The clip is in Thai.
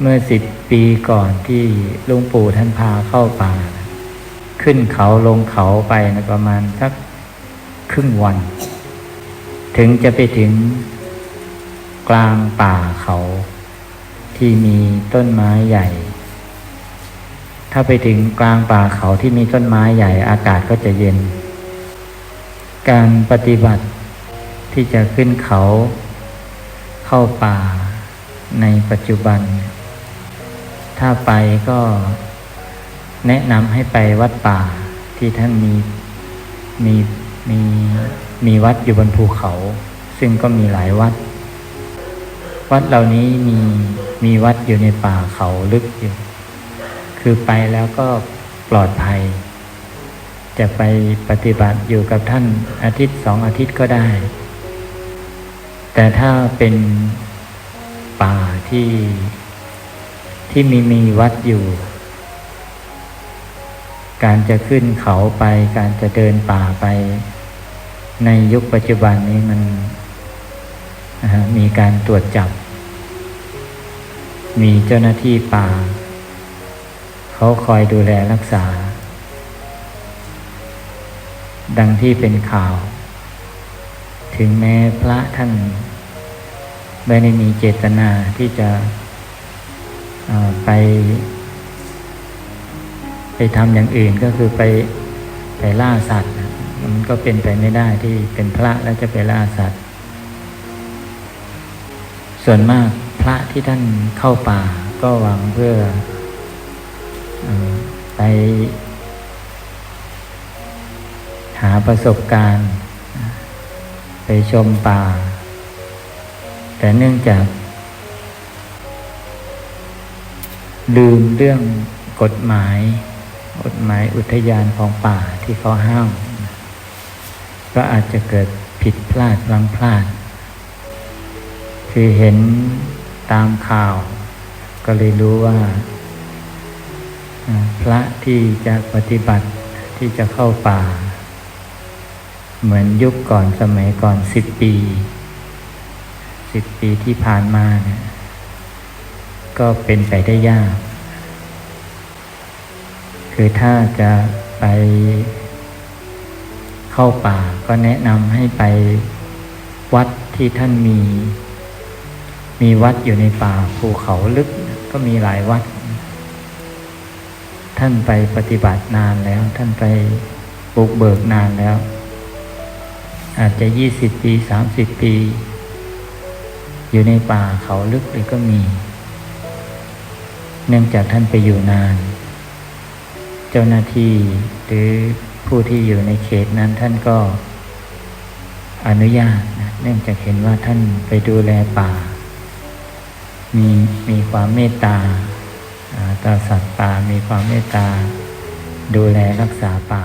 เมื่อสิบปีก่อนที่ลุงปู่ท่านพาเข้าป่า ขึ้นเขาลงเขาไปนะประมาณสักครึ่งวัน ถึงจะไปถึงกลางป่าเขา ที่มีต้นไม้ใหญ่ ถ้าไปถึงกลางป่าเขาที่มีต้นไม้ใหญ่อากาศก็จะเย็น การปฏิบัติที่จะขึ้นเขาเข้าป่าในปัจจุบัน ถ้าไปก็แนะนำให้ไปวัดป่าที่ท่านมีมีมีมีวัดอยู่บนภูเขา ซึ่งก็มีหลายวัด วัดเหล่านี้มีมีวัดอยู่ในป่าเขาลึกอยู่ คือไปแล้วก็ปลอดภัย จะไปปฏิบัติอยู่กับท่านอาทิตย์สองอาทิตย์ก็ได้ แต่ถ้าเป็นป่าที่ ที่มีมีวัดอยู่ การจะขึ้นเขาไป การจะเดินป่าไป ในยุคปัจจุบันนี้มันมีการตรวจจับ มีเจ้าหน้าที่ป่า เขาคอยดูแลรักษา ดังที่เป็นข่าว ถึงแม้พระท่านไม่ได้มีเจตนาที่จะ ไป ไปทำอย่างอื่นก็คือไปไปล่าสัตว์ มันก็เป็นไปไม่ได้ที่เป็นพระแล้วจะไปล่าสัตว์ ส่วนมากพระที่ท่านเข้าป่าก็หวังเพื่ออไป หาประสบการณ์ ไปชมป่า แต่เนื่องจาก ลืมเรื่องกฎหมาย กฎหมายอุทยานของป่าที่เขาห้าม ก็อาจจะเกิดผิดพลาดบางพลาด คือเห็นตามข่าว ก็เลยรู้ว่าอ่า พระที่จะปฏิบัติที่จะเข้าป่า เหมือนยุคก่อนสมัยก่อนสิบปีสิบปีที่ผ่านมาเนี่ย ก็เป็นไปได้ยาก คือถ้าจะไปเข้าป่าก็แนะนำให้ไปวัดที่ท่านมี มีวัดอยู่ในป่าภูเขาลึกก็มีหลายวัด ท่านไปปฏิบัตินานแล้ว ท่านไปบุกเบิกนานแล้ว อาจจะยี่สิบปีสามสิบปี อยู่ในป่าเขาลึกเลยก็มี เนื่องจากท่านไปอยู่นาน เจ้าหน้าที่หรือผู้ที่อยู่ในเขตนั้นท่านก็อนุญาตนะเนื่องจากเห็นว่าท่านไปดูแลป่า มีมีความเมตตาอ่าต่อสัตว์ป่ามีความเมตตา ดูแลรักษาป่า